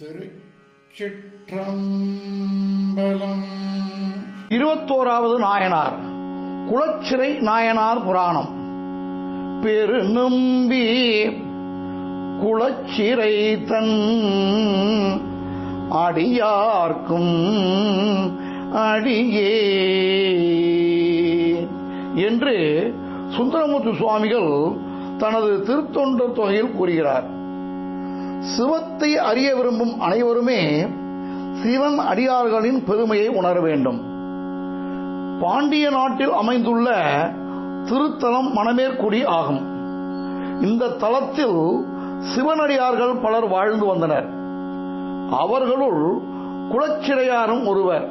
திருச்சிற்றம்பலம். இருபத்தோராவது நாயனார் குலச்சிறை நாயனார் புராணம். பெருநம்பி குலச்சிறை தன் அடியார்க்கும் அடியே. என்று சுந்தரமூர்த்தி சுவாமிகள் தனது திருத்தொண்டர் தொகையில் கூறுகிறார். சிவத்தை அறிய விரும்பும் அனைவருமே சிவன் அடியார்களின் பெருமையை உணர வேண்டும். பாண்டிய நாட்டில் அமைந்துள்ள திருத்தலம் மணமேற்குடி ஆகும். இந்த தலத்தில் சிவனடியார்கள் பலர் வாழ்ந்து வந்தனர். அவர்களுள் குலச்சிறையாரும் ஒருவர்.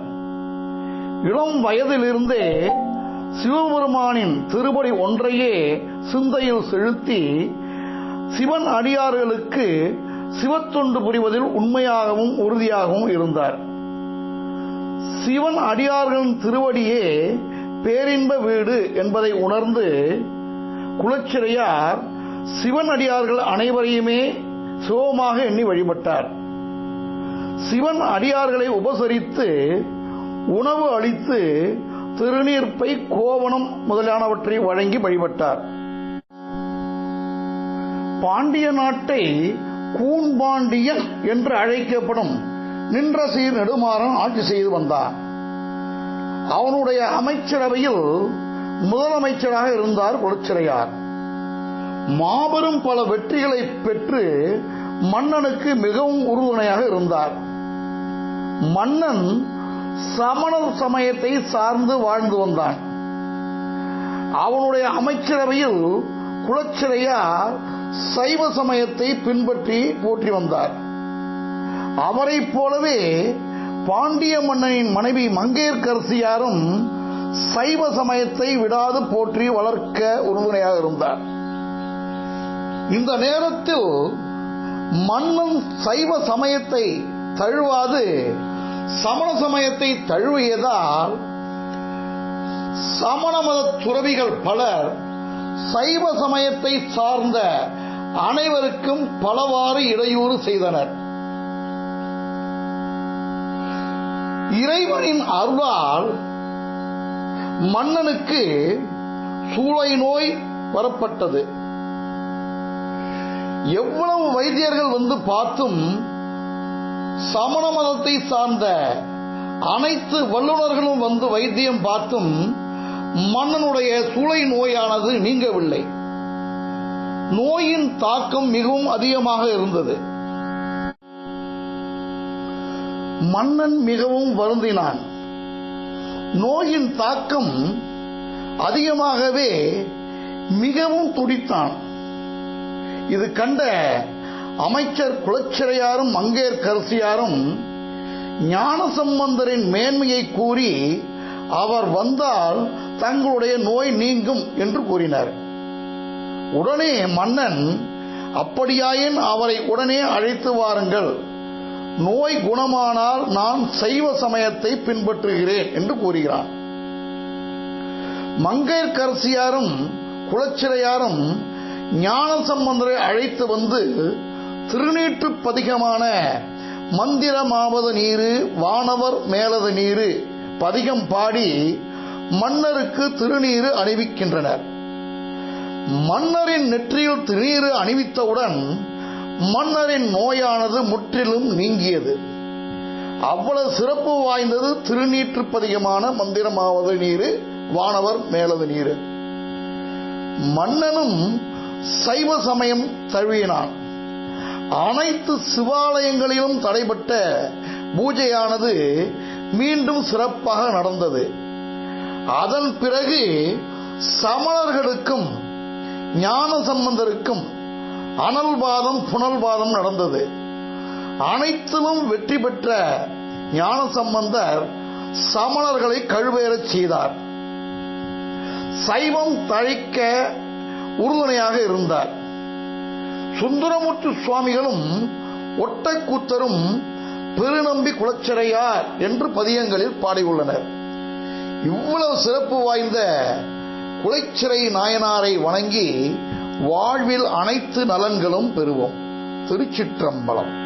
இளம் வயதிலிருந்தே சிவபெருமானின் திருப்படி ஒன்றையே சிந்தையில் செலுத்தி சிவன் அடியார்களுக்கு சிவத்தொண்டு புரிவதில் உண்மையாகவும் உறுதியாகவும் இருந்தார். சிவன் அடியார்களின் திருவடியே பேரின்ப வீடு என்பதை உணர்ந்து குலச்சிறையார் சிவன் அடியார்கள் அனைவரையுமே சிவமாக எண்ணி வழிபட்டார். சிவன் அடியார்களை உபசரித்து உணவு அளித்து திருநீர்ப்பை கோவணம் முதலானவற்றை வழங்கி வழிபட்டார். பாண்டிய நாட்டை கூன்பாண்டியன் என்று அழைக்கப்படும் நின்ற சீர் நெடுமாறன் ஆட்சி செய்து வந்தான். அவனுடைய அமைச்சரவையில் முதலமைச்சராக இருந்தார் குலச்சிறையார் மாபெரும் பல வெற்றிகளை பெற்று மன்னனுக்கு மிகவும் உறுதுணையாக இருந்தார். மன்னன் சமண சமயத்தை சார்ந்து வாழ்ந்து வந்தான். அவனுடைய அமைச்சரவையில் குலச்சிறையார் சைவ சமயத்தை பின்பற்றி போற்றி வந்தார். அவரைப் போலவே பாண்டிய மன்னனின் மனைவி மங்கையர்கரசியாரும் சைவ சமயத்தை விடாது போற்றி வளர்க்க உறுதுணையாக இருந்தார். இந்த நேரத்தில் மன்னன் சைவ சமயத்தை தழுவாது சமண சமயத்தை தழுவியதால் சமண மத துறவிகள் பலர் சைவ சமயத்தை சார்ந்த அனைவருக்கும் பலவாறு இடையூறு செய்தனர். இறைவனின் அருளால் மன்னனுக்கு சூளை நோய் வரப்பட்டது. எவ்வளவு வைத்தியர்கள் வந்து பார்த்தும் சமண மதத்தை சார்ந்த அனைத்து வல்லுநர்களும் வந்து வைத்தியம் பார்த்தும் மன்னனுடைய சூளை நோயானது நீங்கவில்லை. நோயின் தாக்கம் மிகவும் அதிகமாக இருந்தது. மன்னன் மிகவும் வருந்தினான். நோயின் தாக்கம் அதிகமாகவே மிகவும் துடித்தான். இது கண்ட அமைச்சர் குலச்சிறையாரும் மங்கையர் கரசியாரும் மேன்மையை கூறி அவர் வந்தால் தங்களுடைய நோய் நீங்கும் என்று கூறினார். உடனே மன்னன் அப்படியாயின் அவரை உடனே அழைத்து வாருங்கள். நோய் குணமானால் நான் சைவ சமயத்தை பின்பற்றுகிறேன் என்று கூறுகிறான். மங்கையர்கரசியாரும் குலச்சிறையாரும் ஞான சம்பந்தரை அழைத்து வந்து திருநீற்று பதிகமான மந்திரமாவது நீரு வானவர் மேலது நீரு பதிகம் பாடி மன்னருக்கு திருநீரு அணிவிக்கின்றனர். மன்னரின் நெற்றியில் திருநீரு அணிவித்தவுடன் மன்னரின் நோயானது முற்றிலும் நீங்கியது. அவ்வளவு சிறப்பு வாய்ந்தது திருநீற்று பதிகமான மந்திரமாவது நீரு வானவர் மேலது நீரு. மன்னனும் சைவ சமயம் தழுவினான். அனைத்து சிவாலயங்களிலும் தடைபட்ட பூஜையானது மீண்டும் சிறப்பாக நடந்தது. அதன் பிறகு சமணர்களுக்கும் ஞான சம்பந்தருக்கும் அனல்வாதம் புனல்வாதம் நடந்தது. அனைத்திலும் வெற்றி பெற்ற ஞான சம்பந்தர் சமணர்களை கழுவேறச் செய்தார். சைவம் தழைக்க உறுதுணையாக இருந்தார். சுந்தரமுத்து சுவாமிகளும் ஒட்டக்கூத்தரும் பெருநம்பி குலச்சிறையார் என்று பதியங்களில் பாடியுள்ளனர். இவ்வளவு சிறப்பு வாய்ந்த குலைச்சிறை நாயனாரை வணங்கி வாழ்வில் அனைத்து நலன்களும் பெறுவோம். திருச்சிற்றம்பலம்.